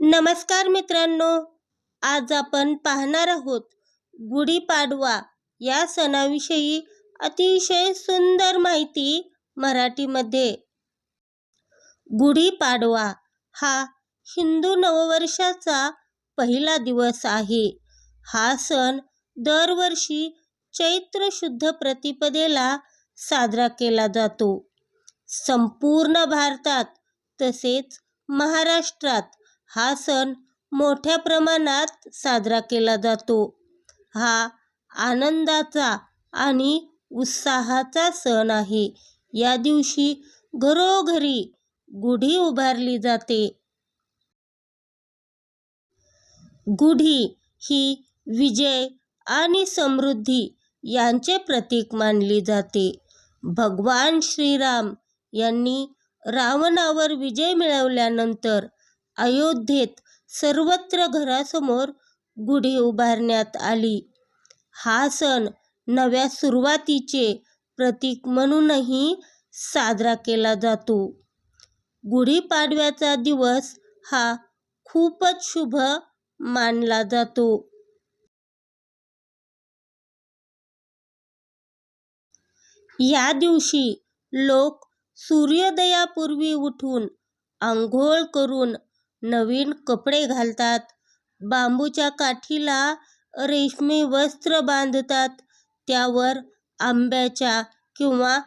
नमस्कार मित्रांनो आज आपण पाहणार आहोत गुढीपाडवा या सणाविषयी अतिशय सुंदर माहिती मराठीमध्ये. गुढीपाडवा हा हिंदू नववर्षाचा पहिला दिवस आहे. हा सण दरवर्षी चैत्र शुद्ध प्रतिपदेला साजरा केला जातो. संपूर्ण भारतात तसेच महाराष्ट्रात हा सण मोठ्या प्रमाणात साजरा केला जातो. हा आनंदाचा आणि उत्साहाचा सण आहे. या दिवशी घरोघरी गुढी उभारली जाते. गुढी ही विजय आणि समृद्धी यांचे प्रतीक मानली जाते. भगवान श्रीराम यांनी रावणावर विजय मिळवल्यानंतर अयोध्येत सर्वत्र घरासमोर गुढी उभारण्यात आली. हा सण नव्या सुरुवातीचे प्रतीक म्हणूनही साजरा केला जातो. गुढीपाडव्याचा दिवस हा खूपच शुभ मानला जातो. या दिवशी लोक सूर्योदयापूर्वी उठून आंघोळ करून नवीन कपडे घालतात. बांबूच्या काठीला रेशमी वस्त्र बांधतात. त्यावर आंब्याच्या किंवा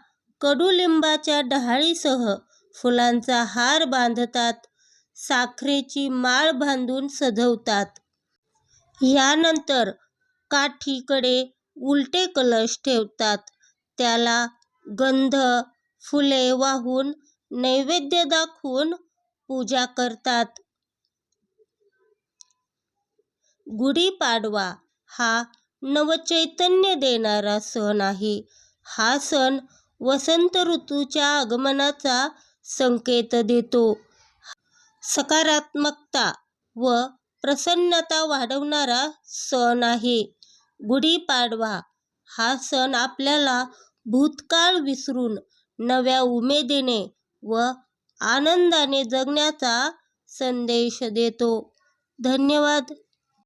कडुलिंबाच्या डहाळीसह फुलांचा हार बांधतात. साखरेची माळ बांधून सजवतात. यानंतर काठीकडे उलटे कलश ठेवतात. त्याला गंध फुले वाहून नैवेद्य दाखवून पूजा करतात. गुढीपाडवा हा नवचैतन्य देणारा सण आहे. हा सण वसंत ऋतूच्या आगमनाचा संकेत देतो. सकारात्मकता व प्रसन्नता वाढवणारा सण आहे. गुढीपाडवा हा सण आपल्याला भूतकाळ विसरून नव्या उमेदीने व आनंदाने जगण्याचा संदेश देतो. धन्यवाद.